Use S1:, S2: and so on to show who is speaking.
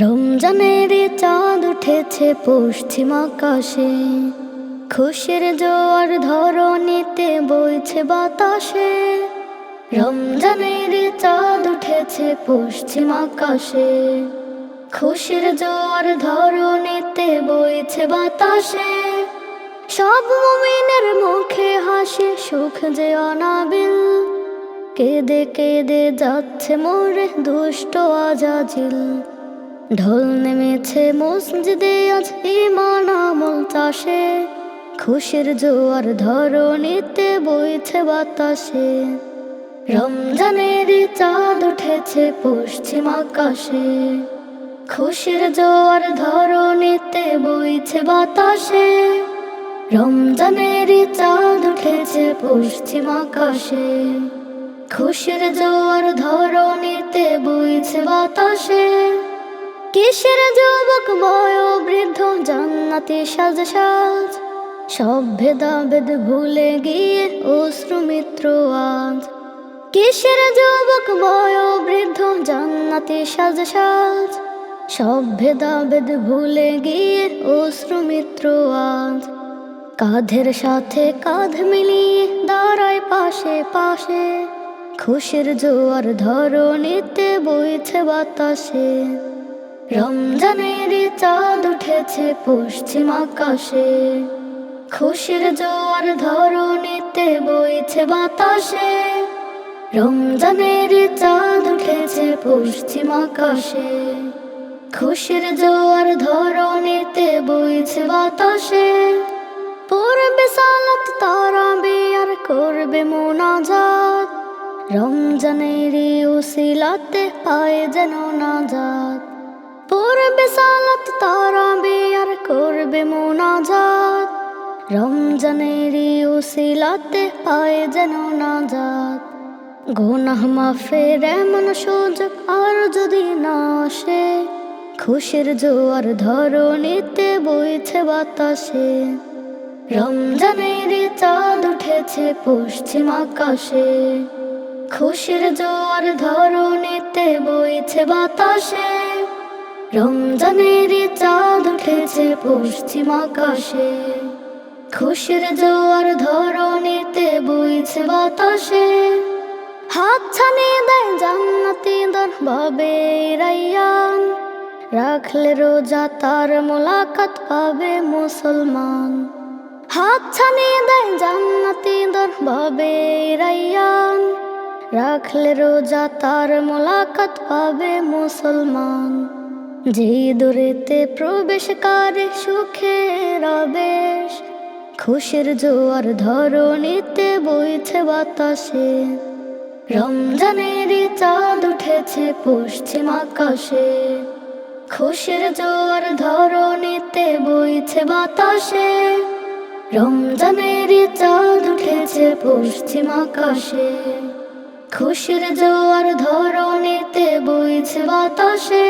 S1: রমজানের চাঁদ উঠেছে পশ্চিম আকাশে। খুশির জোয়ার ধরণীতে বইছে বাতাসে। রমজানের চাঁদ উঠেছে পশ্চিম আকাশে। খুশির জোয়ার ধরণীতে বইছে বাতাসে। সব মুমিনের মুখে হাসি, সুখ যে অনাবিল। কেঁদে কেঁদে যাচ্ছে মোরে দুষ্ট আজাজিল। ঢোল নেমেছে মসজিদে আজ ইমান আমল চাষে। খুশির জোয়ার ধরণীতে বইছে বাতাসে। রমজানের চাঁদ উঠেছে পশ্চিম আকাশে। খুশির জোয়ার ধরণীতে বইছে বাতাসে। রমজানের চাঁদ উঠেছে পশ্চিম আকাশে। খুশির জোয়ার ধরণীতে বইছে বাতাসে। কিসের যুবক বয় বৃদ্ধ? জান্নাতি সাজ সাজ। সব ভেদাভেদ ভুলে গিয়ে অশ্রু মিত্র আজ। কিসের যুবক বয় বৃদ্ধ? জান্নাতি সাজ সাজ। সব ভেদাভেদ ভুলে গিয়ে অশ্রু মিত্র আজ। কাঁধের সাথে কাঁধ মিলিয়ে দাঁড়ায় পাশে পাশে। খুশির জোয়ার ধরণীতে বইছে বাতাসে। রমজানের চাঁদ উঠেছে পশ্চিম আকাশে। খুশির জোয়ার ধরণীতে বইছে বাতাসে। রমজানের চাঁদ উঠেছে পশ্চিম আকাশে। খুশির জোয়ার ধরণীতে বইছে বাতাসে। পড়বে সালাত তারা বিয়ার করবে মোনাজাত। রমজানের উসিলাতে পায় যেন নাজাত। পড়বে সালাত তারা বিয়ার করবে মোনাজাত। রমজানের উসিলাতে পায় যেন নাজাত। গুনাহ মাফের এমন সুযোগ আর যদি না আসে, খুশির জোয়ার ধরণীতে বইছে বাতাসে। রমজানের চাঁদ উঠেছে পশ্চিম আকাশে। খুশির জোয়ার ধরণীতে বইছে বাতাসে। রমজানের চাঁদ উঠেছে পশ্চিম আকাশে। খুশির জোয়ার ধরণীতে বইছে বাতাসে। হাত ছানিয়ে দেয় জান্নাতি দর ভাবে রাইয়ান। রাখলে রোজা তার মোলাকাত পাবে মুসলমান। হাত ছানিয়ে দেয় জান্নাতি দর ভাবে রাইয়ান। রাখলে রোজা তার মোলাকাত পাবে মুসলমান। যেই দূরেতে প্রবেশ করে সুখের আবেশ, খুশির জোয়ার ধরণীতে বইছে বাতাসে। রমজানের চাঁদ উঠেছে পশ্চিম আকাশে, খুশির জোয়ার ধরণীতে বইছে বাতাসে। রমজানের চাঁদ উঠেছে পশ্চিম আকাশে, খুশির জোয়ার ধরণীতে বইছে বাতাসে।